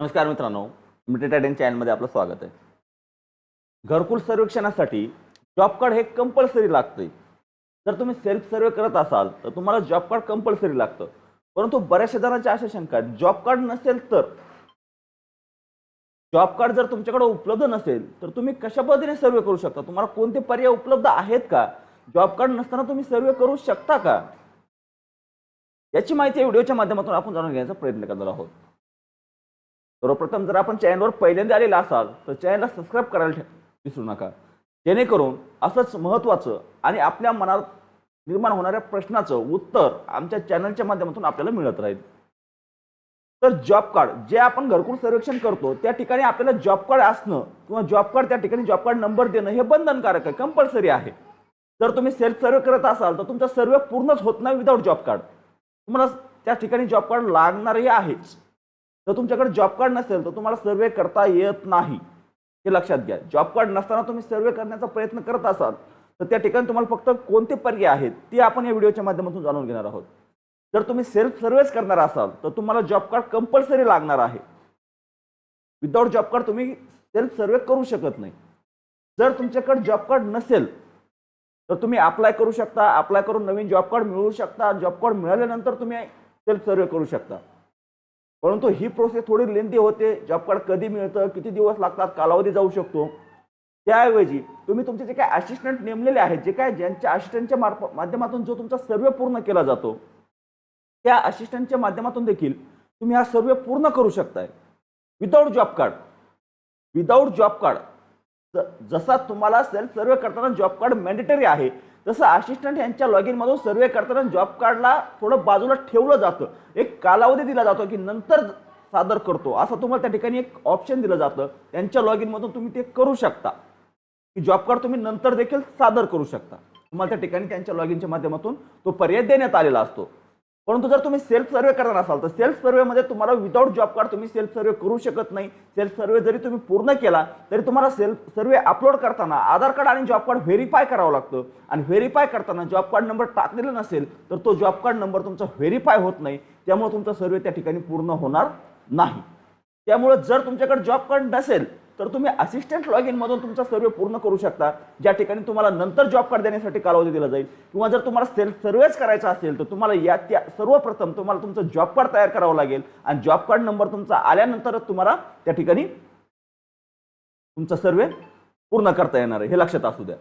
नमस्कार मित्रांनो मिटेड टायटन चॅनलमध्ये आपलं स्वागत आहे. घरकुल सर्वेक्षणासाठी जॉब कार्ड हे कंपल्सरी लागते जर तुम्ही सेल्फ सर्वे करत असाल तर तुम्हाला जॉब कार्ड कंपल्सरी लागतं. परंतु बऱ्याचशा जणांच्या अशा शंका आहेत जॉब कार्ड नसेल तर. जॉब कार्ड जर तुमच्याकडे उपलब्ध नसेल तर तुम्ही कशा पद्धतीने सर्वे करू शकता? तुम्हाला कोणते पर्याय उपलब्ध आहेत का? जॉब कार्ड नसताना तुम्ही सर्वे करू शकता का? याची माहिती व्हिडिओच्या माध्यमातून आपण जाणून घेण्याचा प्रयत्न करणार आहोत. सर्वप्रथम जर आपण चॅनलवर पहिल्यांदा आलेला असाल तर चॅनलला सबस्क्राईब करायला विसरू नका. जेणेकरून असंच महत्त्वाचं आणि आपल्या मनात निर्माण होणाऱ्या प्रश्नाचं उत्तर आमच्या चॅनलच्या माध्यमातून आपल्याला मिळत राहील. तर जॉब कार्ड जे आपण घरकुल सर्वेक्षण करतो त्या ठिकाणी आपल्याला जॉब कार्ड असणं किंवा जॉब कार्ड त्या ठिकाणी जॉब कार्ड नंबर देणं हे बंधनकारक आहे कंपल्सरी आहे. जर तुम्ही सेल्फ सर्वे करत असाल तर तुमचा सर्वे पूर्णच होत नाही विदाऊट जॉब कार्ड तुम्हाला त्या ठिकाणी जॉब कार्ड लागणारही आहेच. जर तुमच्याकडे जॉब कार्ड नसेल तर तुम्हाला सर्वे करता येत नाही. हे लक्षात घ्या. जॉब कार्ड नसताना तुम्ही सर्वे करण्याचा प्रयत्न करत असाल तर त्या ठिकाणी तुम्हाला फक्त कोणते पर्याय आहेत ते आपण या व्हिडिओच्या माध्यमातून जाणून घेणार आहोत. जर तुम्ही सेल्फ सर्वेच करणार असाल तर तुम्हाला जॉब कार्ड कंपल्सरी लागणार आहे. विदाऊट जॉब कार्ड तुम्ही सेल्फ सर्वे करू शकत नाही. जर तुमच्याकडे जॉब कार्ड नसेल तर तुम्ही अप्लाय करू शकता. अप्लाय करून नवीन जॉब कार्ड मिळवू शकता. जॉब कार्ड मिळाल्यानंतर तुम्ही सेल्फ सर्वे करू शकता. परंतु ही प्रोसेस थोडी लेंदी होते जॉब कार्ड कधी मिळतं किती दिवस लागतात कालावधी जाऊ शकतो. त्याऐवजी तुम्ही तुमचे जे काय असिस्टंट नेमलेले आहेत जे काय ज्यांच्या असिस्टंटच्या मार्फ माध्यमातून जो तुमचा सर्वे पूर्ण केला जातो त्या असिस्टंटच्या माध्यमातून देखील तुम्ही हा सर्वे पूर्ण करू शकताय. Without job card without job card जसा तुम्हाला सेल्फ सर्वे करताना जॉब कार्ड मॅन्डेटरी आहे तसं असिस्टंट यांच्या लॉग सर्वे करताना जॉब कार्डला थोडं बाजूला ठेवलं जातं. एक कालावधी दिला जातो की नंतर सादर करतो. असं तुम्हाला त्या ठिकाणी एक ऑप्शन दिलं जातं. त्यांच्या लॉग इनमधून तुम्ही ते करू शकता. की जॉब कार्ड तुम्ही नंतर देखील सादर करू शकता. तुम्हाला त्या ठिकाणी त्यांच्या लॉग इनच्या माध्यमातून तो पर्याय देण्यात आलेला असतो. परंतु जर तुम्ही सेल्फ सर्वे करणार असाल तर सेल्फ सर्वेमध्ये तुम्हाला विदाऊट जॉब कार्ड तुम्ही सेल्फ सर्वे करू शकत नाही. सेल्फ सर्वे जरी तुम्ही पूर्ण केला तरी तुम्हाला सेल्फ सर्वे अपलोड करताना आधार कार्ड आणि जॉब कार्ड व्हेरीफाय करावं लागतं. आणि व्हेरीफाय करताना जॉब कार्ड नंबर टाकलेला नसेल तर तो जॉब कार्ड नंबर तुमचा व्हेरीफाय होत नाही. त्यामुळे तुमचा सर्वे त्या ठिकाणी पूर्ण होणार नाही. त्यामुळे जर तुमच्याकडे जॉब कार्ड नसेल तर तुम्ही असिस्टंट लॉग इन मधून तुमचा सर्वे पूर्ण करू शकता. ज्या ठिकाणी तुम्हाला नंतर जॉब कार्ड देण्यासाठी कालावधी दिला जाईल किंवा जर तुम्हाला सेल्फ सर्वेच करायचा असेल तर तुम्हाला या त्या सर्वप्रथम तुम्हाला तुमचं जॉब कार्ड तयार करावं लागेल. आणि जॉब कार्ड नंबर तुमचा आल्यानंतरच तुम्हाला त्या ठिकाणी तुमचा सर्वे पूर्ण करता येणार आहे. हे लक्षात असू द्या.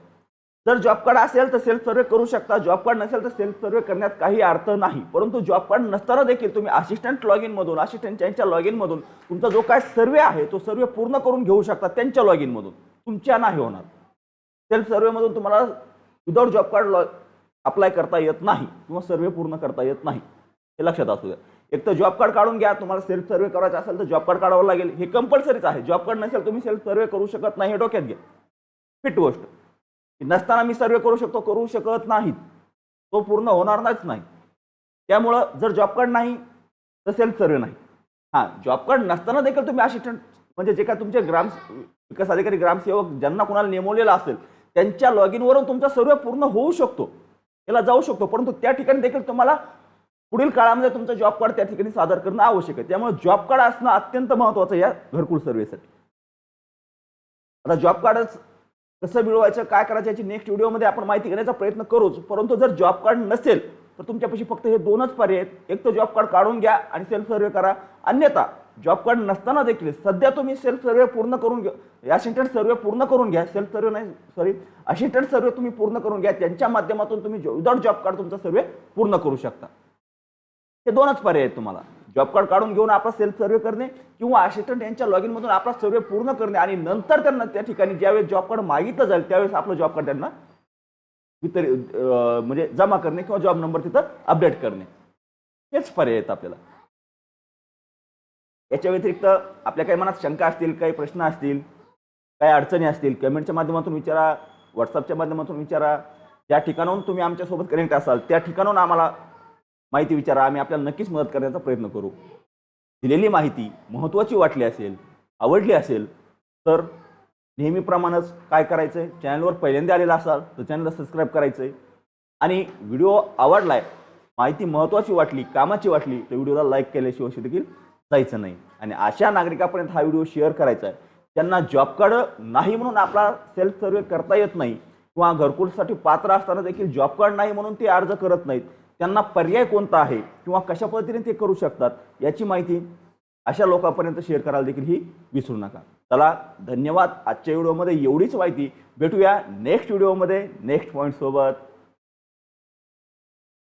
जर जॉब कार्ड असेल तर सेल्फ सर्वे करू शकता. जॉब कार्ड नसेल तर सेल्फ सर्वे करण्यात काही अर्थ नाही. परंतु जॉब कार्ड नसताना देखील तुम्ही असिस्टंट लॉग इन मधून असिस्टंट त्यांच्या लॉग इन मधून तुमचा जो काय सर्वे आहे तो सर्वे पूर्ण करून घेऊ शकता त्यांच्या लॉग इन मधून. तुमच्या नाही होणार. सेल्फ सर्वे मधून तुम्हाला विदाऊट जॉब कार्ड लॉ अप्लाय करता येत नाही. किंवा सर्वे पूर्ण करता येत नाही. हे लक्षात असू द्या. एक तर जॉब कार्ड काढून घ्या. तुम्हाला सेल्फ सर्वे करायचा असेल तर जॉब कार्ड काढावं लागेल. हे कंपल्सरीच आहे. जॉब कार्ड नसेल तुम्ही सेल्फ सर्वे करू शकत नाही हे डोक्यात घ्या. फिट गोष्ट. नसताना मी सर्वे करू शकतो करू शकत नाहीत. तो पूर्ण होणारच नाही. त्यामुळं जर जॉब कार्ड नाही तर सेल्फ सर्वे नाही. हां जॉब कार्ड नसताना देखील तुम्ही असिस्टंट म्हणजे जे काय तुमचे ग्राम विकास अधिकारी ग्रामसेवक ज्यांना कोणाला नेमवलेला असेल त्यांच्या लॉग इनवरून तुमचा सर्वे पूर्ण होऊ शकतो. याला जाऊ शकतो परंतु त्या ठिकाणी देखील तुम्हाला पुढील काळामध्ये तुमचा जॉब कार्ड त्या ठिकाणी सादर करणं आवश्यक आहे. त्यामुळे जॉब कार्ड असणं अत्यंत महत्त्वाचं या घरकुल सर्वेसाठी आता जॉब कार्डच कसं मिळवायचं काय करायचं याची नेक्स्ट व्हिडिओमध्ये आपण माहिती घेण्याचा प्रयत्न करूच. परंतु जर जॉब कार्ड नसेल तर तुमच्यापाशी फक्त हे दोनच पर्याय आहेत. एक तर जॉब कार्ड काढून घ्या आणि सेल्फ सर्वे करा. अन्यथा जॉब कार्ड नसताना देखील सध्या तुम्ही सेल्फ सर्वे पूर्ण करून घ्या. असिस्टंट सर्वे पूर्ण करून घ्या. सेल्फ सर्वे नाही सॉरी असिस्टंट सर्वे तुम्ही पूर्ण करून घ्या. त्यांच्या माध्यमातून तुम्ही विदाउट जॉब कार्ड तुमचा सर्वे पूर्ण करू शकता. हे दोनच पर्याय आहेत तुम्हाला. जॉब कार्ड काढून घेऊन आपला सेल्फ सर्वे करणे किंवा असिस्टंट यांच्या लॉग मधून आपला सर्वे पूर्ण करणे आणि नंतर त्यांना त्या ठिकाणी ज्यावेळेस जॉब कार्ड मागितलं जाईल त्यावेळेस आपलं जॉब कार्ड त्यांना वितरित म्हणजे जमा करणे किंवा जॉब नंबर तिथं अपडेट करणे. हेच पर्याय आहेत आपल्याला. याच्या व्यतिरिक्त आपल्या काही मनात शंका असतील काही प्रश्न असतील काही अडचणी असतील कमेंटच्या माध्यमातून विचारा व्हॉट्सअपच्या माध्यमातून विचारा. ज्या ठिकाणाहून तुम्ही आमच्यासोबत कनेक्ट असाल त्या ठिकाणाहून आम्हाला माहिती विचारा आम्ही आपल्याला नक्कीच मदत करण्याचा प्रयत्न करू. दिलेली माहिती महत्त्वाची वाटली असेल आवडली असेल तर नेहमीप्रमाणेच काय करायचं आहे चॅनलवर पहिल्यांदा आलेला असाल तर चॅनलला सबस्क्राईब करायचं आहे आणि व्हिडिओ आवडलाय माहिती महत्त्वाची वाटली कामाची वाटली तर व्हिडिओला लाईक केल्याशिवाय देखील जायचं नाही. आणि आणि अशा नागरिकापर्यंत हा व्हिडिओ शेअर करायचा आहे त्यांना जॉब कार्ड नाही म्हणून आपला सेल्फ सर्वे करता येत नाही किंवा घरकुलसाठी पात्र असताना देखील जॉब कार्ड नाही म्हणून ते अर्ज करत नाहीत. त्यांना पर्याय कोणता आहे किंवा कशा पद्धतीने ते करू शकतात याची माहिती अशा लोकांपर्यंत शेअर करायला देखील ही विसरू नका. चला धन्यवाद आजच्या व्हिडिओमध्ये एवढीच माहिती. भेटूया नेक्स्ट व्हिडिओमध्ये नेक्स्ट पॉईंटसोबत